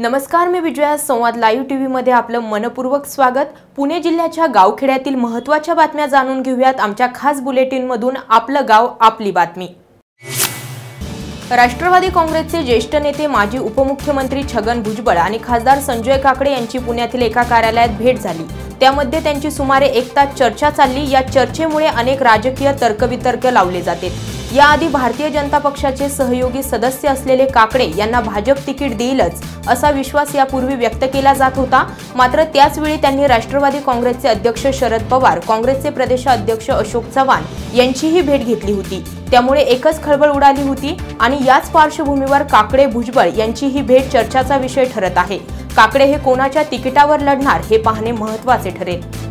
नमस्कार मी विजया संवाद लाईव्ह टीव्हीमध्ये आपलं मनपूर्वक स्वागत. पुणे जिल्ह्याच्या गावखेड्यातील महत्त्वाच्या बातम्या जाणून घेऊयात. आमच्या खास बुलेटिनमधून आपलं गाव आपली बातमी. राष्ट्रवादी काँग्रेसचे ज्येष्ठ नेते माजी उपमुख्यमंत्री छगन भुजबळ आणि खासदार संजय काकडे यांची पुण्यातील एका कार्यालयात भेट झाली. त्यामध्ये त्यांची सुमारे एक तास चर्चा चालली. या चर्चेमुळे अनेक राजकीय तर्कवितर्क लावले जाते याआधी भारतीय जनता पक्षाचे सहयोगी सदस्य असलेले काकडे यांना भाजप तिकीट देईलच असा विश्वास यापूर्वी व्यक्त केला जात होता. मात्र त्याचवेळी त्यांनी राष्ट्रवादी काँग्रेसचे अध्यक्ष शरद पवार काँग्रेसचे प्रदेशाध्यक्ष अशोक चव्हाण यांचीही भेट घेतली होती. त्यामुळे एकच खळबळ उडाली होती आणि याच पार्श्वभूमीवर काकडे भुजबळ यांची ही भेट चर्चाचा विषय ठरत आहे. काकडे हे कोणाच्या तिकिटावर लढणार हे पाहणे महत्त्वाचे ठरेल.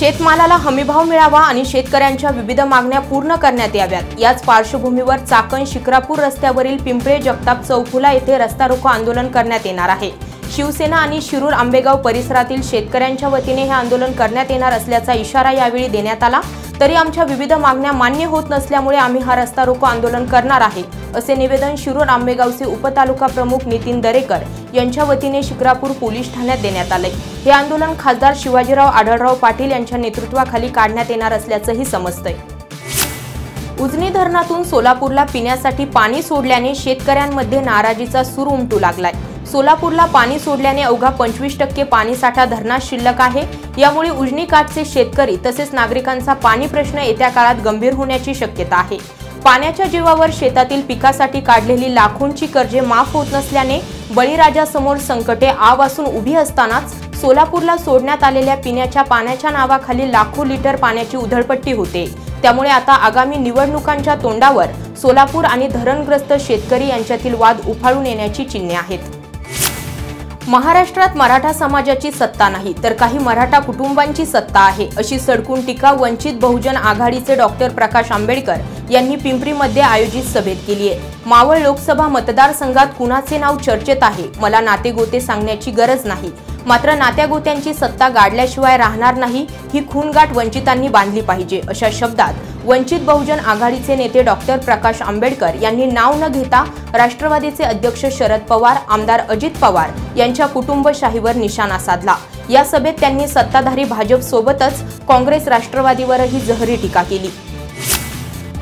शेतमालाला हमीभाव मिळावा आणि शेतकऱ्यांच्या विविध मागण्या पूर्ण करण्यात याव्यात. याच पार्श्वभूमीवर चाकण शिक्रापूर रस्त्यावरील पिंपळे जगताप चौफुला येथे रस्ता रोको आंदोलन करण्यात येणार आहे. शिवसेना आणि शिरूर आंबेगाव परिसरातील शेतकऱ्यांच्या वतीने हे आंदोलन करण्यात येणार असल्याचा इशारा यावेळी देण्यात आला. तरी आमच्या विविध मागण्या मान्य होत नसल्यामुळे आम्ही हा रस्ता रोको आंदोलन करणार आहे असे निवेदन शिरूर आंबेगावचे उपतालुका प्रमुख नितीन दरेकर यांच्या वतीने शिक्रापूर पोलीस ठाण्यात देण्यात आले. हे आंदोलन खासदार शिवाजीराव आढळराव पाटील यांच्या नेतृत्वाखाली काढण्यात येणार असल्याचंही समजतंय. उजनी धरणातून सोलापूरला पिण्यासाठी पाणी सोडल्याने शेतकऱ्यांमध्ये नाराजीचा सूर उमटू लागलाय. सोलापूरला पाणी सोडल्याने अवघा पंचवीस टक्के पाणीसाठा धरणात शिल्लक आहे. यामुळे उजनी काठचे शेतकरी तसेच नागरिकांचा पाणी प्रश्न येत्या काळात गंभीर होण्याची शक्यता आहे. पाण्याच्या जीवावर शेतातील पिकासाठी काढलेली लाखोंची कर्जे माफ होत नसल्याने बळीराजासमोर संकटे आव असून उभी असतानाच सोलापूरला सोडण्यात आलेल्या पिण्याच्या पाण्याच्या नावाखाली लाखो लिटर पाण्याची उधळपट्टी होते. त्यामुळे आता आगामी निवडणुकांच्या तोंडावर सोलापूर आणि धरणग्रस्त शेतकरी यांच्यातील वाद उफाळून येण्याची चिन्हे आहेत. महाराष्ट्रात मराठा समाजाची सत्ता नाही तर काही मराठा कुटुंबांची सत्ता आहे अशी सडकून टीका वंचित बहुजन आघाडीचे डॉक्टर प्रकाश आंबेडकर यांनी पिंपरीमध्ये आयोजित सभेत केली आहे. मावळ लोकसभा मतदारसंघात कुणाचे नाव चर्चेत आहे मला नातेगोते सांगण्याची गरज नाही. मात्र नात्यागोत्यांची सत्ता गाडल्याशिवाय राहणार नाही ही खूनगाठ वंचितांनी बांधली पाहिजे अशा शब्दात वंचित बहुजन आघाडीचे नेते डॉक्टर प्रकाश आंबेडकर यांनी नाव न घेता राष्ट्रवादीचे अध्यक्ष शरद पवार आमदार अजित पवार यांच्या कुटुंबशाहीवर निशाणा साधला. या सभेत त्यांनी सत्ताधारी भाजपसोबतच काँग्रेस राष्ट्रवादीवरही जहरी टीका केली.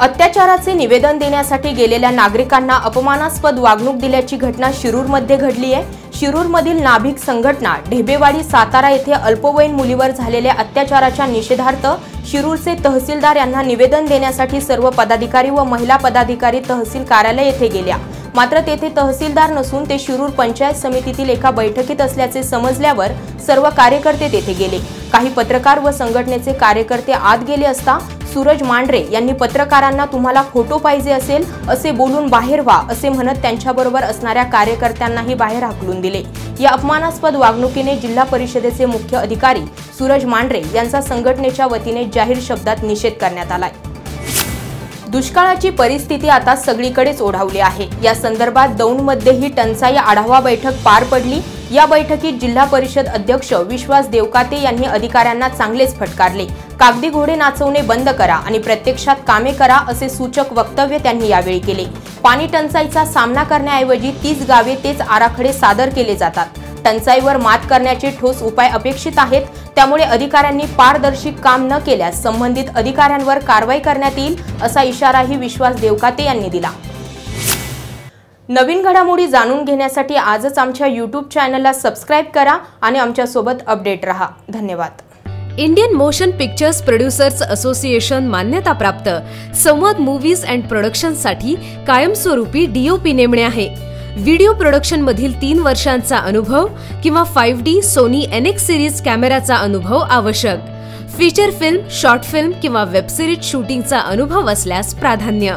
अत्याचाराचे निवेदन देण्यासाठी गेलेल्या नागरिकांना अपमानास्पद वागणूक दिल्याची घटना शिरूरमध्ये घडली आहे शिरूरमधील नाभिक संघटना ढेबेवाडी सातारा येथे अल्पवयीन मुलीवर झालेल्या अत्याचाराच्या निषेधार्थ शिरूरचे तहसीलदार यांना निवेदन देण्यासाठी सर्व पदाधिकारी व महिला पदाधिकारी तहसील कार्यालय येथे गेल्या. मात्र तेथे तहसीलदार नसून ते शिरूर पंचायत समितीतील एका बैठकीत असल्याचे समजल्यावर सर्व कार्यकर्ते तेथे गेले. काही पत्रकार व संघटनेचे कार्यकर्ते आत गेले असता सूरज मांढरे यांनी पत्रकारांना तुम्हाला फोटो पाहिजे असेल असे बोलून बाहेर व्हा असे म्हणत त्यांच्याबरोबर असणाऱ्या कार्यकर्त्यांनाही बाहेर हाकलून दिले. या अपमानास्पद वागणुकीने जिल्हा परिषदेचे मुख्य अधिकारी सूरज मांढरे यांचा संघटनेच्या वतीने जाहीर शब्दात निषेध करण्यात आलाय. दुष्काळाची परिस्थिती आता सगळीकडेच ओढावली आहे. या संदर्भात दौंडमध्येही टंचाई आढावा बैठक पार पडली. या बैठकीत जिल्हा परिषद अध्यक्ष विश्वास देवकाते यांनी अधिकाऱ्यांना चांगलेच फटकारले. कागदी घोडे नाचवणे बंद करा आणि प्रत्यक्षात कामे करा असे सूचक वक्तव्य त्यांनी यावेळी केले. पाणी टंचाईचा सामना करण्याऐवजी तीच गावे तेच आराखडे सादर केले जातात. टंचाईवर मात करण्याचे ठोस उपाय अपेक्षित आहेत. त्यामुळे अधिकाऱ्यांनी पारदर्शी काम न केल्यास संबंधित अधिकाऱ्यांवर कारवाई करण्यात येईल असा इशाराही विश्वास देवकाते यांनी दिला. नवीन घडामोडी जाणून घेण्यासाठी आजच आमच्या यूट्यूब चॅनलला सबस्क्राईब करा आणि आमच्यासोबत अपडेट रहा. धन्यवाद. Indian motion pictures producers association मान्यताप्राप्त संवाद मूव्हीज अँड प्रोडक्शनसाठी कायमस्वरूपी डीओपी नेमणे आहे. व्हिडिओ प्रोडक्शनमधील तीन वर्षांचा अनुभव किंवा five D Sony NX series कॅमेराचा अनुभव आवश्यक. फीचर फिल्म शॉर्ट फिल्म किंवा वेबसिरीज शूटिंगचा अनुभव असल्यास प्राधान्य.